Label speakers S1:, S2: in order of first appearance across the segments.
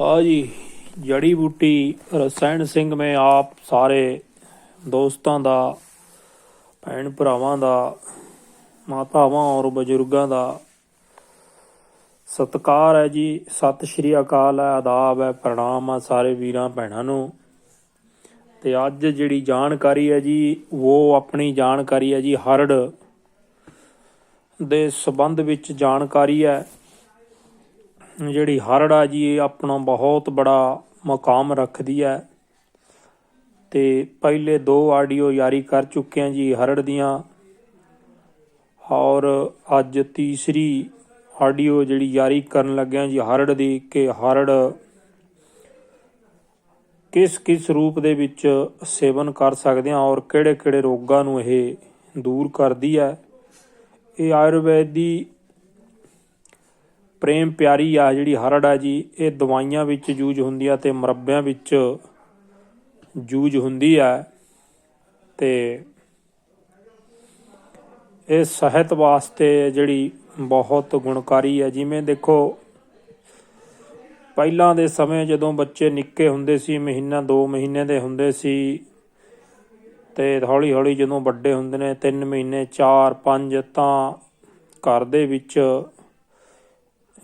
S1: ਆ ਜੀ, ਜੜੀ ਬੂਟੀ ਰਸਾਇਣ ਸਿੰਘ ਮੈਂ ਆਪ ਸਾਰੇ ਦੋਸਤਾਂ ਦਾ, ਭੈਣ ਭਰਾਵਾਂ ਦਾ, ਮਾਤਾਵਾਂ ਔਰ ਬਜ਼ੁਰਗਾਂ ਦਾ ਸਤਿਕਾਰ ਹੈ ਜੀ। ਸਤਿ ਸ਼੍ਰੀ ਅਕਾਲ ਹੈ, ਆਦਾਬ ਹੈ, ਪ੍ਰਣਾਮ ਆ ਸਾਰੇ ਵੀਰਾਂ ਭੈਣਾਂ ਨੂੰ। ਤੇ ਅੱਜ ਜਿਹੜੀ ਜਾਣਕਾਰੀ ਹੈ ਜੀ, ਉਹ ਆਪਣੀ ਜਾਣਕਾਰੀ ਹੈ ਜੀ, ਹਰੜ ਦੇ ਸਬੰਧ ਵਿੱਚ ਜਾਣਕਾਰੀ ਹੈ। ਜਿਹੜੀ ਹਰੜ ਆ ਜੀ, ਇਹ ਆਪਣਾ ਬਹੁਤ ਬੜਾ ਮਕਾਮ ਰੱਖਦੀ ਹੈ। ਤੇ ਪਹਿਲੇ ਦੋ ਆਡੀਓ ਜਾਰੀ ਕਰ ਚੁੱਕੇ ਹਾਂ ਜੀ ਹਰੜ ਦੀਆਂ। ਔਰ ਅੱਜ ਤੀਸਰੀ ਆਡੀਓ ਜਿਹੜੀ ਜਾਰੀ ਕਰਨ ਲੱਗਿਆ ਜੀ ਹਰੜ ਦੀ ਕਿ ਹਰੜ ਕਿਸ ਕਿਸ ਰੂਪ ਦੇ ਵਿੱਚ ਸੇਵਨ ਕਰ ਸਕਦੇ ਹਾਂ ਔਰ ਕਿਹੜੇ ਕਿਹੜੇ ਰੋਗਾਂ ਨੂੰ ਇਹ ਦੂਰ ਕਰਦੀ ਹੈ। ਇਹ ਆਯੁਰਵੇਦ ਦੀ ਪ੍ਰੇਮ ਪਿਆਰੀ ਆ ਜਿਹੜੀ ਹਰੜ ਆ ਜੀ, ਇਹ ਦਵਾਈਆਂ ਵਿੱਚ ਯੂਜ਼ ਹੁੰਦੀ ਆ ਤੇ ਮੁਰੱਬਿਆਂ ਵਿੱਚ ਯੂਜ਼ ਹੁੰਦੀ ਆ ਤੇ ਇਹ ਸਿਹਤ ਵਾਸਤੇ ਜਿਹੜੀ ਬਹੁਤ ਗੁਣਕਾਰੀ ਹੈ ਜਿਵੇਂ ਦੇਖੋ, ਪਹਿਲਾਂ ਦੇ ਸਮੇਂ ਜਦੋਂ ਬੱਚੇ ਨਿੱਕੇ ਹੁੰਦੇ ਸੀ, ਮਹੀਨਾ 2 ਮਹੀਨੇ ਦੇ ਹੁੰਦੇ ਸੀ ਤੇ ਹੌਲੀ ਹੌਲੀ ਜਦੋਂ ਵੱਡੇ ਹੁੰਦੇ ਨੇ 3 ਮਹੀਨੇ 4 5 ਤਾਂ ਘਰ ਦੇ ਵਿੱਚ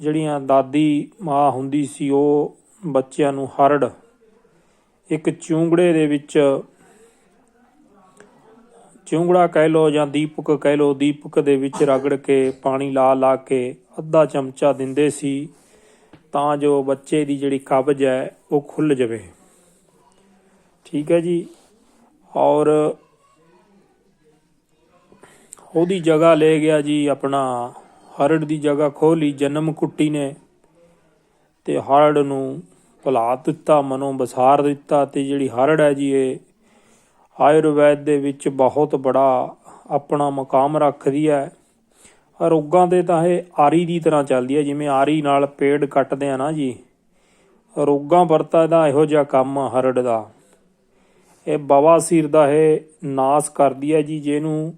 S1: ਜਿਹੜੀਆਂ ਦਾਦੀ ਮਾਂ ਹੁੰਦੀ ਸੀ, ਉਹ ਬੱਚਿਆਂ ਨੂੰ ਹਰੜ, ਇੱਕ ਚੂੰਗੜੇ ਦੇ ਵਿੱਚ, ਚੂੰਗੜਾ ਕਹਿ ਲੋ ਜਾਂ ਦੀਪਕ ਕਹਿ ਲੋ ਦੀਪਕ ਦੇ ਵਿੱਚ ਰਗੜ ਕੇ, ਪਾਣੀ ਲਾ ਲਾ ਕੇ ਅੱਧਾ ਚਮਚਾ ਦਿੰਦੇ ਸੀ, ਤਾਂ ਜੋ ਬੱਚੇ ਦੀ ਜਿਹੜੀ ਕਬਜ਼ ਹੈ, ਉਹ ਖੁੱਲ ਜਾਵੇ। ਠੀਕ ਹੈ ਜੀ? ਔਰ ਉਹਦੀ ਜਗ੍ਹਾ ਲੈ ਗਿਆ ਜੀ ਆਪਣਾ ਹਰੜ ਦੀ ਜਗ੍ਹਾ ਖੋਲੀ ਜਨਮ ਕੁੱਟੀ ਨੇ ਤੇ ਹਰੜ ਨੂੰ ਭੁਲਾ ਦਿੱਤਾ, ਮਨੋਂ ਬਸਾਰ ਦਿੱਤਾ ਤੇ ਜਿਹੜੀ ਹਰੜ ਹੈ ਜੀ ਇਹ ਆਯੁਰਵੈਦ ਦੇ ਵਿੱਚ ਬਹੁਤ ਬੜਾ ਆਪਣਾ ਮਕਾਮ ਰੱਖਦੀ ਹੈ। ਰੋਗਾਂ ਦੇ ਤਾਂ ਇਹ ਆਰੀ ਦੀ ਤਰ੍ਹਾਂ ਚੱਲਦੀ ਹੈ, ਜਿਵੇਂ ਆਰੀ ਨਾਲ ਪੇੜ ਕੱਟਦੇ ਆ ਨਾ ਜੀ। ਰੋਗਾਂ ਵਰਤਾ ਦਾ ਇਹੋ ਜਿਹਾ ਕੰਮ ਹਰੜ ਦਾ। ਇਹ ਬਵਾਸੀਰ ਦਾ ਇਹ ਨਾਸ ਕਰਦੀ ਹੈ ਜੀ, ਜਿਹਨੂੰ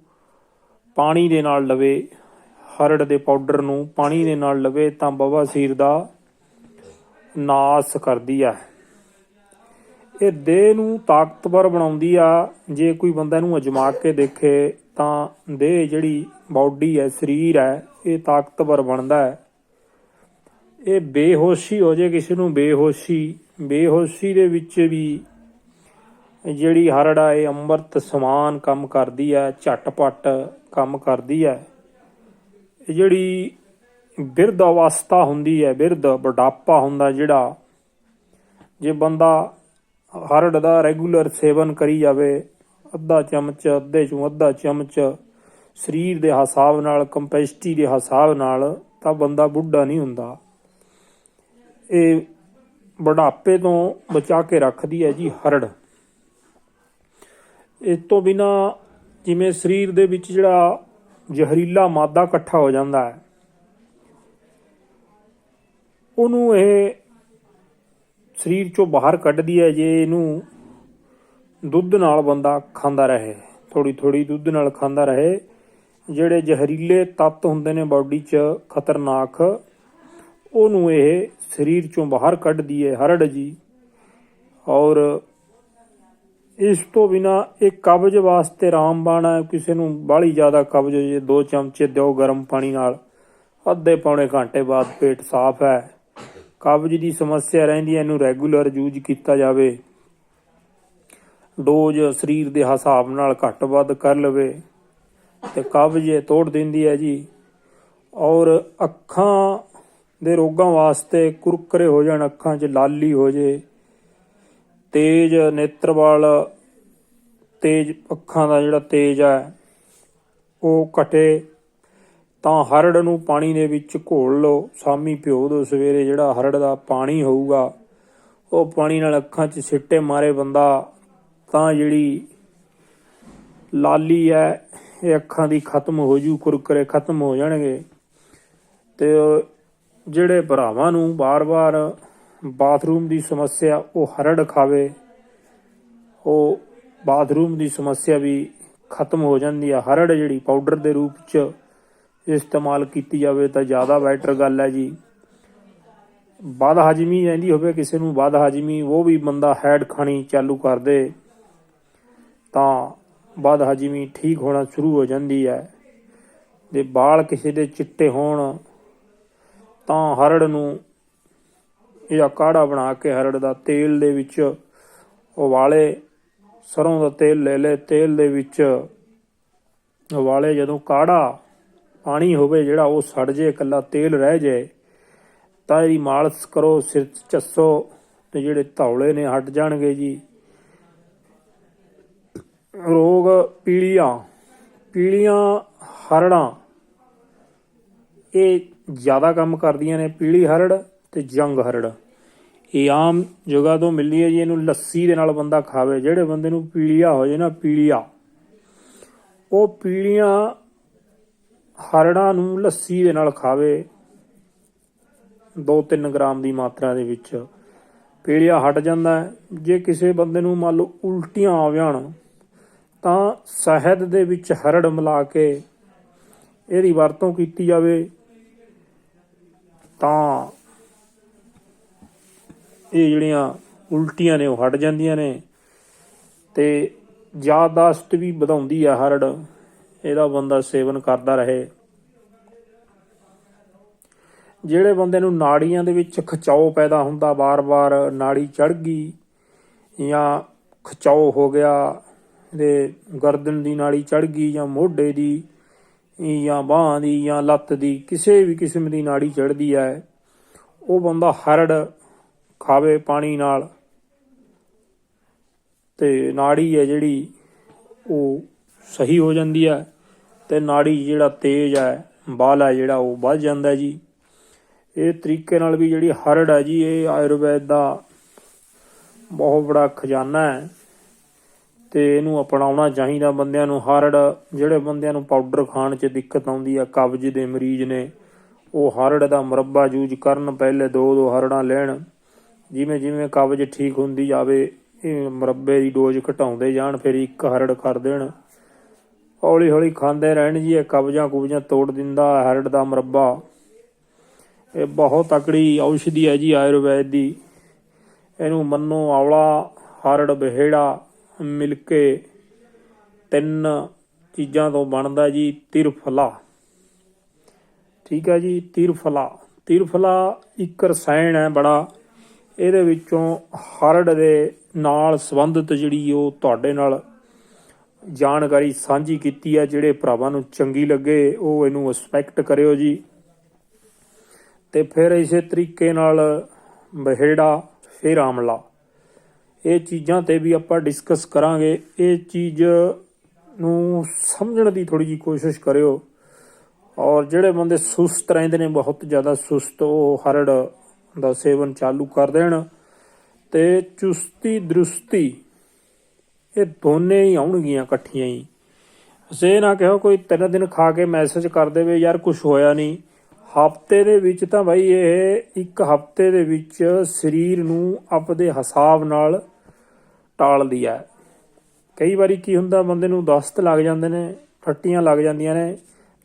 S1: ਪਾਣੀ ਦੇ ਨਾਲ ਲਵੇ। ਹਰੜ ਦੇ ਪਾਊਡਰ ਨੂੰ ਪਾਣੀ ਦੇ ਨਾਲ ਲਵੇ ਤਾਂ ਬਵਾਸੀਰ ਦਾ ਨਾਸ ਕਰਦੀ ਆ। ਇਹ ਦੇਹ ਨੂੰ ਤਾਕਤਵਰ ਬਣਾਉਂਦੀ ਆ। ਜੇ ਕੋਈ ਬੰਦਾ ਇਹਨੂੰ ਅਜਮਾ ਕੇ ਦੇਖੇ ਤਾਂ ਦੇਹ ਜਿਹੜੀ ਬਾਡੀ ਹੈ, ਸਰੀਰ ਹੈ, ਇਹ ਤਾਕਤਵਰ ਬਣਦਾ ਹੈ। ਇਹ ਬੇਹੋਸ਼ੀ ਹੋ ਜੇ ਕਿਸੇ ਨੂੰ ਬੇਹੋਸ਼ੀ। ਬੇਹੋਸ਼ੀ ਦੇ ਵਿੱਚ ਵੀ ਜਿਹੜੀ ਹਰੜਾ ਇਹ ਅੰਮ੍ਰਿਤ ਸਮਾਨ ਕੰਮ ਕਰਦੀ ਹੈ ਝਟਪਟ ਕੰਮ ਕਰਦੀ ਹੈ ਜਿਹੜੀ ਬਿਰਧ ਅਵਸਥਾ ਹੁੰਦੀ ਹੈ, ਬਿਰਧ ਬੁਢਾਪਾ ਹੁੰਦਾ ਜਿਹੜਾ, ਜੇ ਬੰਦਾ ਹਰੜ ਦਾ ਰੈਗੂਲਰ ਸੇਵਨ ਕਰੀ ਜਾਵੇ, ਅੱਧਾ ਚਮਚ, ਅੱਧੇ ਚੋਂ ਅੱਧਾ ਚਮਚ ਸਰੀਰ ਦੇ ਹਿਸਾਬ ਨਾਲ, ਕੰਪੈਸਿਟੀ ਦੇ ਹਿਸਾਬ ਨਾਲ, ਤਾਂ ਬੰਦਾ ਬੁੱਢਾ ਨਹੀਂ ਹੁੰਦਾ। ਇਹ ਬੁਢਾਪੇ ਤੋਂ ਬਚਾ ਕੇ ਰੱਖਦੀ ਹੈ ਜੀ ਹਰੜ। ਇਸ ਤੋਂ ਬਿਨਾ ਜਿਵੇਂ ਸਰੀਰ ਦੇ ਵਿੱਚ ਜਿਹੜਾ ਜ਼ਹਿਰੀਲਾ ਮਾਦਾ ਇਕੱਠਾ ਹੋ ਜਾਂਦਾ ਹੈ, ਉਹਨੂੰ ਇਹ ਸਰੀਰ ਚੋਂ ਬਾਹਰ ਕੱਢਦੀ ਹੈ, ਜੇ ਇਹਨੂੰ ਦੁੱਧ ਨਾਲ ਬੰਦਾ ਖਾਂਦਾ ਰਹੇ ਥੋੜੀ ਥੋੜੀ ਦੁੱਧ ਨਾਲ ਖਾਂਦਾ ਰਹੇ, ਜਿਹੜੇ ਜ਼ਹਿਰੀਲੇ ਤੱਤ ਹੁੰਦੇ ਨੇ ਬਾਡੀ 'ਚ ਖਤਰਨਾਕ, ਉਹਨੂੰ ਇਹ ਸਰੀਰ ਚੋਂ ਬਾਹਰ ਕੱਢਦੀ ਹੈ, ਹਰੜ ਜੀ ਔਰ ਇਸ ਤੋਂ ਬਿਨਾ ਇਹ ਕਬਜ਼ ਵਾਸਤੇ ਰਾਮਬਾਣ ਹੈ। ਕਿਸੇ ਨੂੰ ਬਾਹਲੀ ਜ਼ਿਆਦਾ ਕਬਜ਼ ਹੋ। ਜੇ ਦੋ ਚਮਚੇ ਦਿਓ ਗਰਮ ਪਾਣੀ ਨਾਲ। ਅੱਧੇ ਪੌਣੇ ਘੰਟੇ ਬਾਅਦ ਪੇਟ ਸਾਫ਼ ਹੈ। ਕਬਜ਼ ਦੀ ਸਮੱਸਿਆ ਰਹਿੰਦੀ ਹੈ। ਇਹਨੂੰ ਰੈਗੂਲਰ ਯੂਜ਼ ਕੀਤਾ ਜਾਵੇ। ਡੋਜ਼ ਸਰੀਰ ਦੇ ਹਿਸਾਬ ਨਾਲ ਘੱਟ ਵੱਧ ਕਰ ਲਵੇ। ਤੇ ਕਬਜ਼ ਤੋੜ ਦਿੰਦੀ ਹੈ ਜੀ। ਔਰ ਅੱਖਾਂ ਦੇ ਰੋਗਾਂ ਵਾਸਤੇ ਕੁਰਕਰੇ ਹੋ ਜਾਣ। ਅੱਖਾਂ 'ਚ ਲਾਲੀ ਹੋ ਜੇ। ਤੇਜ ਨੇਤਰ ਵਾਲ, ਤੇਜ ਅੱਖਾਂ ਦਾ ਜਿਹੜਾ ਤੇਜ ਹੈ, ਉਹ ਘਟੇ। ਤਾਂ ਹਰੜ ਨੂੰ ਪਾਣੀ ਦੇ ਵਿੱਚ ਘੋਲ ਲਓ। ਸ਼ਾਮੀ ਭਿਓ ਦਿਓ ਸਵੇਰੇ, ਜਿਹੜਾ ਹਰੜ ਦਾ ਪਾਣੀ ਹੋਊਗਾ, ਉਹ ਪਾਣੀ ਨਾਲ ਅੱਖਾਂ 'ਚ ਸਿੱਟੇ ਮਾਰੇ ਬੰਦਾ। ਤਾਂ ਜਿਹੜੀ ਲਾਲੀ ਹੈ, ਇਹ ਅੱਖਾਂ ਦੀ ਖਤਮ ਹੋ ਜੂ, ਕੁਰਕਰੇ ਖਤਮ ਹੋ ਜਾਣਗੇ। ਤੇ ਜਿਹੜੇ ਭਰਾਵਾਂ ਨੂੰ ਬਾਰ-ਬਾਰ ਬਾਥਰੂਮ ਦੀ ਸਮੱਸਿਆ ਉਹ ਹਰੜ ਖਾਵੇ, ਉਹ ਬਾਥਰੂਮ ਦੀ ਸਮੱਸਿਆ ਵੀ ਖਤਮ ਹੋ ਜਾਂਦੀ ਹੈ ਹਰੜ ਜਿਹੜੀ ਪਾਊਡਰ ਦੇ ਰੂਪ ਚ ਇਸਤੇਮਾਲ ਕੀਤੀ ਜਾਵੇ ਤਾਂ ਜ਼ਿਆਦਾ ਬੈਟਰ ਗੱਲ ਹੈ ਜੀ। ਬਾਦ ਹਜਮੀ ਰਹਿੰਦੀ ਹੋਵੇ ਕਿਸੇ ਨੂੰ ਬਦ ਹਜਮੀ ਉਹ ਵੀ ਬੰਦਾ ਹੈਡ ਖਾਣੀ ਚਾਲੂ ਕਰ ਦੇ ਤਾਂ ਬਾਦ ਹਜਮੀ ਠੀਕ ਹੋਣਾ ਸ਼ੁਰੂ ਹੋ ਜਾਂਦੀ ਹੈ। ਜੇ ਬਾਲ ਕਿਸੇ ਦੇ ਚਿੱਟੇ ਹੋਣ ਤਾਂ ਹਰੜ ਨੂੰ ਇਹ ਕਾੜਾ ਬਣਾ ਕੇ ਹਰੜ ਦਾ ਤੇਲ ਦੇ ਵਿੱਚ ਉਬਾਲੇ, ਸਰੋਂ ਦਾ ਤੇਲ ਲੈ ਲੈ ਤੇਲ ਦੇ ਵਿੱਚ ਉਬਾਲੇ ਜਦੋਂ ਕਾੜਾ ਪਾਣੀ ਹੋਵੇ ਜਿਹੜਾ ਉਹ ਸੜ ਜੇ ਇਕੱਲਾ ਤੇਲ ਰਹਿ ਜਾਏ, ਤਾਂ ਇਹਦੀ ਮਾਲਸ ਕਰੋ, ਸਿਰ 'ਚ ਚੱਸੋ ਤੇ ਜਿਹੜੇ ਧੌਲੇ ਨੇ ਹਟ ਜਾਣਗੇ ਜੀ। ਰੋਗ ਪੀਲੀਆਂ ਪੀਲੀਆਂ ਹਰੜਾਂ, ਇਹ ਜ਼ਿਆਦਾ ਕੰਮ ਕਰਦੀਆਂ ਨੇ। ਪੀਲੀ ਹਰੜ ਤੇ ਜੰਗ ਹਰੜ। ਇਹ ਆਮ ਜਗ੍ਹਾ ਤੋਂ ਮਿਲਦੀ ਹੈ ਜੀ, ਇਹਨੂੰ ਲੱਸੀ ਦੇ ਨਾਲ ਬੰਦਾ ਖਾਵੇ। ਜਿਹੜੇ ਬੰਦੇ ਨੂੰ ਪੀਲੀਆ ਹੋ ਜੇ ਨਾ, ਪੀਲੀਆ। ਉਹ ਪੀਲੀਆਂ ਹਰੜਾਂ ਨੂੰ ਲੱਸੀ ਦੇ ਨਾਲ ਖਾਵੇ। 2-3 ਗ੍ਰਾਮ ਦੀ ਮਾਤਰਾ ਦੇ ਵਿੱਚ। ਪੀਲੀਆ ਹਟ ਜਾਂਦਾ ਹੈ। ਜੇ ਕਿਸੇ ਬੰਦੇ ਨੂੰ ਮੰਨ ਲਓ ਉਲਟੀਆਂ ਆ ਜਾਣ, ਤਾਂ ਸ਼ਹਿਦ ਦੇ ਵਿੱਚ ਹਰੜ ਮਿਲਾ ਕੇ ਇਹਦੀ ਵਰਤੋਂ ਕੀਤੀ ਜਾਵੇ, ਤਾਂ ਇਹ ਜਿਹੜੀਆਂ ਉਲਟੀਆਂ ਨੇ ਉਹ ਹਟ ਜਾਂਦੀਆਂ ਨੇ ਤੇ ਯਾਦਾਸ਼ਤ ਵੀ ਵਧਾਉਂਦੀ ਆ ਹਰੜ, ਇਹਦਾ ਬੰਦਾ ਸੇਵਨ ਕਰਦਾ ਰਹੇ। ਜਿਹੜੇ ਬੰਦੇ ਨੂੰ ਨਾੜੀਆਂ ਦੇ ਵਿੱਚ ਖਿਚਾਓ ਪੈਦਾ ਹੁੰਦਾ ਬਾਰ-ਬਾਰ ਨਾੜੀ ਚੜ ਗਈ ਜਾਂ ਖਿਚਾਓ ਹੋ ਗਿਆ ਦੇ ਗਰਦਨ ਦੀ ਨਾੜੀ ਚੜ ਗਈ ਜਾਂ ਮੋਢੇ ਦੀ ਜਾਂ ਬਾਹਾਂ ਦੀ ਜਾਂ ਲੱਤ ਦੀ, ਕਿਸੇ ਵੀ ਕਿਸਮ ਦੀ ਨਾੜੀ ਚੜਦੀ ਹੈ, ਉਹ ਬੰਦਾ ਹਰੜ ਖਾਵੇ ਪਾਣੀ ਨਾਲ। ਤੇ ਨਾੜੀ ਹੈ ਜਿਹੜੀ, ਉਹ ਸਹੀ ਹੋ ਜਾਂਦੀ ਹੈ। ਤੇ ਨਾੜੀ ਜਿਹੜਾ ਤੇਜ਼ ਹੈ, ਬਾਲ ਹੈ ਜਿਹੜਾ, ਉਹ ਵੱਧ ਜਾਂਦਾ ਜੀ। ਇਹ ਤਰੀਕੇ ਨਾਲ ਵੀ ਜਿਹੜੀ ਹਰੜ ਹੈ ਜੀ, ਇਹ ਆਯੁਰਵੈਦ ਦਾ ਬਹੁਤ ਬੜਾ ਖਜ਼ਾਨਾ ਹੈ। ਤੇ ਇਹਨੂੰ ਅਪਣਾਉਣਾ ਚਾਹੀਦਾ ਬੰਦਿਆਂ ਨੂੰ। ਹਰੜ, ਜਿਹੜੇ ਬੰਦਿਆਂ ਨੂੰ ਪਾਊਡਰ ਖਾਣ 'ਚ ਦਿੱਕਤ ਆਉਂਦੀ ਆ ਕਬਜ਼ ਦੇ ਮਰੀਜ਼ ਨੇ, ਉਹ ਹਰੜ ਦਾ ਮੁਰੱਬਾ ਯੂਜ਼ ਕਰਨ, ਪਹਿਲੇ ਦੋ ਦੋ ਹਰੜਾਂ ਲੈਣ। ਜਿਵੇਂ ਜਿਵੇਂ ਕਬਜ਼ ਠੀਕ ਹੁੰਦੀ ਜਾਵੇ, ਇਹ ਮੁਰੱਬੇ ਦੀ ਡੋਜ਼ ਘਟਾਉਂਦੇ ਜਾਣ, ਫਿਰ ਇੱਕ ਹਰੜ ਕਰ ਦੇਣ। ਹੌਲੀ ਹੌਲੀ ਖਾਂਦੇ ਰਹਿਣ ਜੀ, ਇਹ ਕਬਜ਼ਾਂ ਕੁਬਜ਼ਾਂ ਤੋੜ ਦਿੰਦਾ, ਹਰੜ ਦਾ ਮੁਰੱਬਾ। ਇਹ ਬਹੁਤ ਤਕੜੀ ਔਸ਼ਧੀ ਹੈ ਜੀ ਆਯੁਰਵੈਦ ਦੀ। ਇਹਨੂੰ ਮੰਨੋ ਆਵਲਾ ਹਰੜ, ਬਹਿੜਾ ਮਿਲ ਕੇ ਤਿੰਨ ਚੀਜ਼ਾਂ ਤੋਂ ਬਣਦਾ ਜੀ ਤਿਰਫਲਾ। ਠੀਕ ਹੈ ਜੀ, ਤਿਰਫਲਾ। ਤਿਰਫਲਾ ਇੱਕ ਰਸਾਇਣ ਹੈ ਬੜਾ। ਇਹਦੇ ਵਿੱਚੋਂ ਹਰੜ ਦੇ ਨਾਲ ਸੰਬੰਧਿਤ ਜਿਹੜੀ ਉਹ ਤੁਹਾਡੇ ਨਾਲ ਜਾਣਕਾਰੀ ਸਾਂਝੀ ਕੀਤੀ ਹੈ ਜਿਹੜੇ ਭਰਾਵਾਂ ਨੂੰ ਚੰਗੀ ਲੱਗੇ, ਉਹ ਇਹਨੂੰ ਰਿਸਪੈਕਟ ਕਰਿਓ ਜੀ। ਤੇ ਫਿਰ ਇਸੇ ਤਰੀਕੇ ਨਾਲ ਬਹਿੜਾ, ਫਿਰ ਆਮਲਾ। ਇਹ ਚੀਜ਼ਾਂ ਤੇ ਵੀ ਆਪਾਂ ਡਿਸਕਸ ਕਰਾਂਗੇ। ਇਹ ਚੀਜ਼ ਨੂੰ ਸਮਝਣ ਦੀ ਥੋੜੀ ਜੀ ਕੋਸ਼ਿਸ਼ ਕਰਿਓ। ਔਰ ਜਿਹੜੇ ਬੰਦੇ ਸੁਸਤ ਰਹਿੰਦੇ ਨੇ, ਬਹੁਤ ਜ਼ਿਆਦਾ ਸੁਸਤ, ਉਹ ਹਰੜ ਦਾ ਸੇਵਨ ਚਾਲੂ ਕਰ ਦੇਣ ਤੇ ਚੁਸਤੀ ਦਰੁਸਤੀ ਇਹ ਦੋਨੇ ਹੀ ਆਉਣਗੀਆਂ ਇਕੱਠੀਆਂ ਹੀ। ਸੇ ਨਾ ਕਹੋ ਕੋਈ ਤਿੰਨ ਦਿਨ ਖਾ ਕੇ ਮੈਸੇਜ ਕਰ ਦੇਵੇ, ਯਾਰ ਕੁਝ ਹੋਇਆ ਨਹੀਂ। ਹਫ਼ਤੇ ਦੇ ਵਿੱਚ ਤਾਂ ਭਾਈ ਇਹ ਇੱਕ ਹਫ਼ਤੇ ਦੇ ਵਿੱਚ ਸਰੀਰ ਨੂੰ ਆਪਦੇ ਹਿਸਾਬ ਨਾਲ ਟਾਲਦੀ ਹੈ ਕਈ ਵਾਰੀ ਕੀ ਹੁੰਦਾ, ਬੰਦੇ ਨੂੰ ਦਸਤ ਲੱਗ ਜਾਂਦੇ ਨੇ, ਫੱਟੀਆਂ ਲੱਗ ਜਾਂਦੀਆਂ ਨੇ,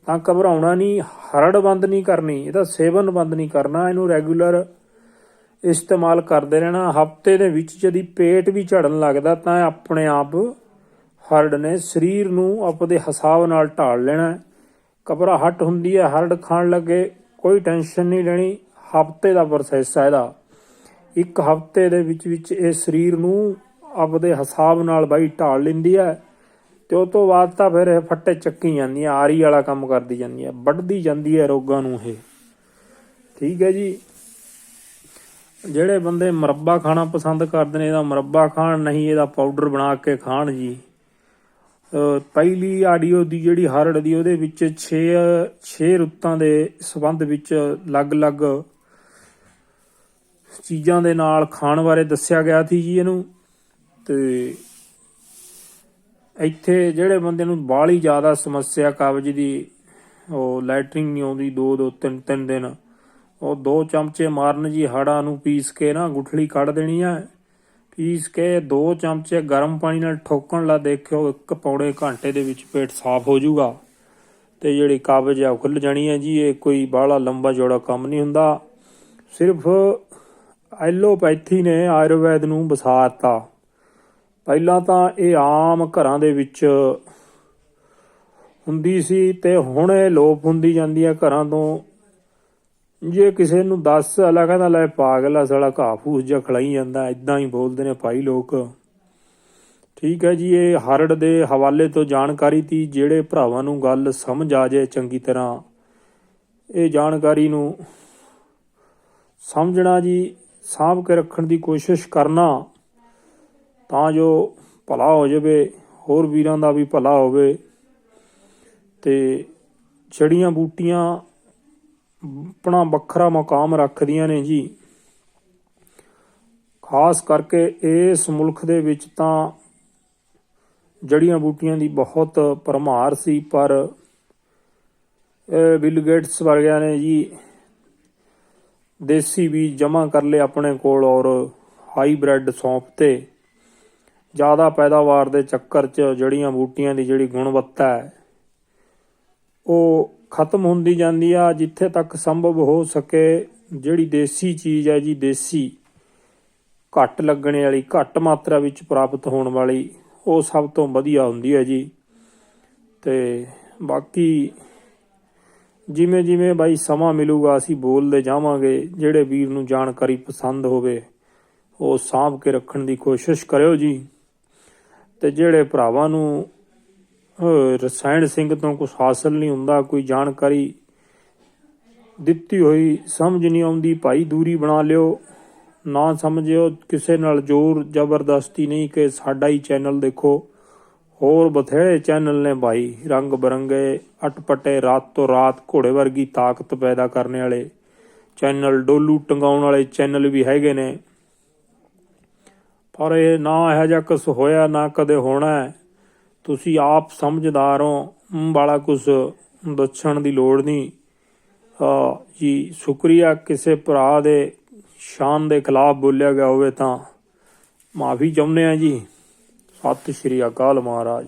S1: ਤਾਂ ਘਬਰਾਉਣਾ ਨਹੀਂ ਹਰੜ ਬੰਦ ਨਹੀਂ ਕਰਨੀ, ਇਹਦਾ ਸੇਵਨ ਬੰਦ ਨਹੀਂ ਕਰਨਾ, ਇਹਨੂੰ ਰੈਗੂਲਰ ਇਸਤੇਮਾਲ ਕਰਦੇ ਰਹਿਣਾ। ਹਫ਼ਤੇ ਦੇ ਵਿੱਚ ਜਦੀ ਪੇਟ ਵੀ ਝੜਨ ਲੱਗਦਾ, ਤਾਂ ਆਪਣੇ ਆਪ ਹਰੜ ਨੇ ਸਰੀਰ ਨੂੰ ਆਪਦੇ ਹਿਸਾਬ ਨਾਲ ਢਾਲ ਲੈਣਾ ਘਬਰਾਹਟ ਹੁੰਦੀ ਹੈ, ਹਰੜ ਖਾਣ ਲੱਗੇ ਕੋਈ ਟੈਨਸ਼ਨ ਨਹੀਂ ਲੈਣੀ। ਹਫ਼ਤੇ ਦਾ ਪ੍ਰੋਸੈਸ ਹੈ ਇਹਦਾ। ਇੱਕ ਹਫ਼ਤੇ ਦੇ ਵਿੱਚ ਵਿੱਚ ਇਹ ਸਰੀਰ ਨੂੰ ਆਪਦੇ ਹਿਸਾਬ ਨਾਲ ਬਾਈ ਢਾਲ ਲੈਂਦੀ ਹੈ ਤੇ ਉਸ ਤੋਂ ਬਾਅਦ ਤਾਂ ਫਿਰ ਇਹ ਫੱਟੇ ਚੱਕੀ ਜਾਂਦੀ ਹੈ ਆਰੀ ਵਾਲਾ ਕੰਮ ਕਰਦੀ ਜਾਂਦੀ ਹੈ, ਵੱਢਦੀ ਜਾਂਦੀ ਹੈ ਰੋਗਾਂ ਨੂੰ ਇਹ। ਠੀਕ ਹੈ ਜੀ। ਜਿਹੜੇ ਬੰਦੇ ਮੁਰੱਬਾ ਖਾਣਾ ਪਸੰਦ ਕਰਦੇ ਨੇ, ਇਹਦਾ ਮੁਰੱਬਾ ਖਾਣ ਨਹੀਂ, ਇਹਦਾ ਪਾਊਡਰ ਬਣਾ ਕੇ ਖਾਣ ਜੀ। ਪਹਿਲੀ ਆਡੀਓ ਦੀ ਜਿਹੜੀ ਹਰੜ ਦੀ, ਉਹਦੇ ਵਿੱਚ 6 6 ਰੁੱਤਾਂ ਦੇ ਸੰਬੰਧ ਵਿੱਚ ਅਲੱਗ-ਅਲੱਗ ਚੀਜ਼ਾਂ ਦੇ ਨਾਲ ਖਾਣ ਬਾਰੇ ਦੱਸਿਆ ਗਿਆ ਸੀ ਜੀ ਇਹਨੂੰ। ਤੇ ਇੱਥੇ ਜਿਹੜੇ ਬੰਦੇ ਨੂੰ ਬਾਹਲੀ ਜ਼ਿਆਦਾ ਸਮੱਸਿਆ ਕਬਜ਼ ਦੀ, ਉਹ ਲੈਟਰਿੰਗ ਨਹੀਂ ਆਉਂਦੀ, ਦੋ ਦੋ, ਤਿੰਨ ਤਿੰਨ ਦਿਨ ਉਹ ਦੋ ਚਮਚੇ ਮਾਰਨ ਜੀ ਹੜਾਂ ਨੂੰ ਪੀਸ ਕੇ ਨਾ ਗੁਠਲੀ ਕੱਢ ਦੇਣੀ ਆ। ਪੀਸ ਕੇ ਦੋ ਚਮਚੇ ਗਰਮ ਪਾਣੀ ਨਾਲ ਠੋਕਣ ਲਾ ਦੇਖਿਓ, ਇੱਕ ਪੌੜੇ ਘੰਟੇ ਦੇ ਵਿੱਚ ਪੇਟ ਸਾਫ਼ ਹੋ ਜਾਊਗਾ। ਤੇ ਜਿਹੜੀ ਕਾਬਜ਼ ਆ ਉਹ ਖੁੱਲ ਜਾਣੀ ਹੈ ਜੀ, ਇਹ ਕੋਈ ਬਾਹਲਾ ਲੰਬਾ ਜੋੜਾ ਕੰਮ ਨਹੀਂ ਹੁੰਦਾ। ਸਿਰਫ ਐਲੋਪੈਥੀ ਨੇ ਆਯੁਰਵੈਦ ਨੂੰ ਵਸਾਤਾ ਪਹਿਲਾਂ ਤਾਂ ਇਹ ਆਮ ਘਰਾਂ ਦੇ ਵਿੱਚ ਹੁੰਦੀ ਸੀ ਤੇ ਹੁਣ ਇਹ ਲੋਪ ਹੁੰਦੀ ਜਾਂਦੀ ਹੈ ਘਰਾਂ ਤੋਂ। ਜੇ ਕਿਸੇ ਨੂੰ ਦੱਸ ਅਲਾ ਕਹਿੰਦਾ, ਲੈ ਪਾਗਲ ਆ, ਸਾਲਾ ਘਾਹ ਫੂਸ ਜਿਹਾ ਖਲਾਈ ਜਾਂਦਾ ਇਦਾਂ ਹੀ ਬੋਲਦੇ ਨੇ ਭਾਈ ਲੋਕ। ਠੀਕ ਹੈ ਜੀ, ਇਹ ਹਰੜ ਦੇ ਹਵਾਲੇ ਤੋਂ ਜਾਣਕਾਰੀ ਤੀ, ਜਿਹੜੇ ਭਰਾਵਾਂ ਨੂੰ ਗੱਲ ਸਮਝ ਆ ਜਾਏ ਚੰਗੀ ਤਰ੍ਹਾਂ। ਇਹ ਜਾਣਕਾਰੀ ਨੂੰ ਸਮਝਣਾ ਜੀ, ਸਾਂਭ ਕੇ ਰੱਖਣ ਦੀ ਕੋਸ਼ਿਸ਼ ਕਰਨਾ, ਤਾਂ ਜੋ ਭਲਾ ਹੋ ਜਾਵੇ, ਹੋਰ ਵੀਰਾਂ ਦਾ ਵੀ ਭਲਾ ਹੋਵੇ। ਤੇ ਜੜੀਆਂ ਬੂਟੀਆਂ ਆਪਣਾ ਵੱਖਰਾ ਮਕਾਮ ਰੱਖਦੀਆਂ ਨੇ ਜੀ। ਖਾਸ ਕਰਕੇ ਇਸ ਮੁਲਕ ਦੇ ਵਿੱਚ ਤਾਂ ਜੜੀਆਂ ਬੂਟੀਆਂ ਦੀ ਬਹੁਤ ਪਰਮਾਰ ਸੀ, ਪਰ ਇਹ ਬਿਲ ਗੇਟਸ ਵਰਗਿਆਂ ਨੇ ਜੀ ਦੇਸੀ ਬੀਜ ਜਮ੍ਹਾਂ ਕਰ ਲਏ ਆਪਣੇ ਕੋਲ ਔਰ ਹਾਈਬ੍ਰਿਡ ਸੌਂਪ ਤੇ। ਜ਼ਿਆਦਾ ਪੈਦਾਵਾਰ ਦੇ ਚੱਕਰ 'ਚ ਜੜੀਆਂ ਬੂਟੀਆਂ ਦੀ ਜਿਹੜੀ ਗੁਣਵੱਤਾ ਹੈ, ਉਹ ਖਤਮ ਹੁੰਦੀ ਜਾਂਦੀ ਆ, ਜਿੱਥੇ ਤੱਕ ਸੰਭਵ ਹੋ ਸਕੇ ਜਿਹੜੀ ਦੇਸੀ ਚੀਜ਼ ਹੈ ਜੀ, ਦੇਸੀ, ਘੱਟ ਲੱਗਣੇ ਵਾਲੀ, ਘੱਟ ਮਾਤਰਾ ਵਿੱਚ ਪ੍ਰਾਪਤ ਹੋਣ ਵਾਲੀ, ਉਹ ਸਭ ਤੋਂ ਵਧੀਆ ਹੁੰਦੀ ਹੈ ਜੀ। ਤੇ ਬਾਕੀ ਜਿਵੇਂ ਜਿਵੇਂ ਬਾਈ ਸਮਾਂ ਮਿਲੂਗਾ, ਅਸੀਂ ਬੋਲਦੇ ਜਾਵਾਂਗੇ, ਜਿਹੜੇ ਵੀਰ ਨੂੰ ਜਾਣਕਾਰੀ ਪਸੰਦ ਹੋਵੇ, ਉਹ ਸਾਂਭ ਕੇ ਰੱਖਣ ਦੀ ਕੋਸ਼ਿਸ਼ ਕਰਿਓ ਜੀ। ਤੇ ਜਿਹੜੇ ਭਰਾਵਾਂ ਨੂੰ ਰਸਾਇਣ ਸਿੰਘ ਤੋਂ ਕੁਝ ਹਾਸਲ ਨਹੀਂ ਹੁੰਦਾ, ਕੋਈ ਜਾਣਕਾਰੀ ਦਿੱਤੀ ਹੋਈ ਸਮਝ ਨਹੀਂ ਆਉਂਦੀ, ਭਾਈ ਦੂਰੀ ਬਣਾ ਲਿਓ, ਨਾ ਸਮਝਿਓ, ਕਿਸੇ ਨਾਲ ਜ਼ੋਰ ਜ਼ਬਰਦਸਤੀ ਨਹੀਂ ਕਿ ਸਾਡਾ ਹੀ ਚੈਨਲ ਦੇਖੋ। ਹੋਰ ਬਥੇਰੇ ਚੈਨਲ ਨੇ ਭਾਈ, ਰੰਗ ਬਰੰਗੇ, ਅਟਪਟੇ, ਰਾਤ ਤੋਂ ਰਾਤ ਘੋੜੇ ਵਰਗੀ ਤਾਕਤ ਪੈਦਾ ਕਰਨ ਵਾਲੇ। ਚੈਨਲ ਡੋਲੂ ਟੰਗਾਉਣ ਵਾਲੇ ਚੈਨਲ ਵੀ ਹੈਗੇ ਨੇ। ਪਰ ਇਹ ਨਾ ਇਹੋ ਜਿਹਾ ਕੁਛ ਹੋਇਆ, ਨਾ ਕਦੇ ਹੋਣਾ। ਤੁਸੀਂ ਆਪ ਸਮਝਦਾਰ ਹੋ। ਵਾਲਾ ਕੁਛ ਦੱਸਣ ਦੀ ਲੋੜ ਨਹੀਂ। ਜੀ, ਸ਼ੁਕਰੀਆ। ਕਿਸੇ ਭਰਾ ਦੇ ਸ਼ਾਨ ਦੇ ਖਿਲਾਫ ਬੋਲਿਆ ਗਿਆ ਹੋਵੇ ਤਾਂ ਮਾਫੀ ਚਾਹੁੰਦੇ ਆ ਜੀ। ਸਤਿ ਸ਼੍ਰੀ ਅਕਾਲ ਮਹਾਰਾਜ।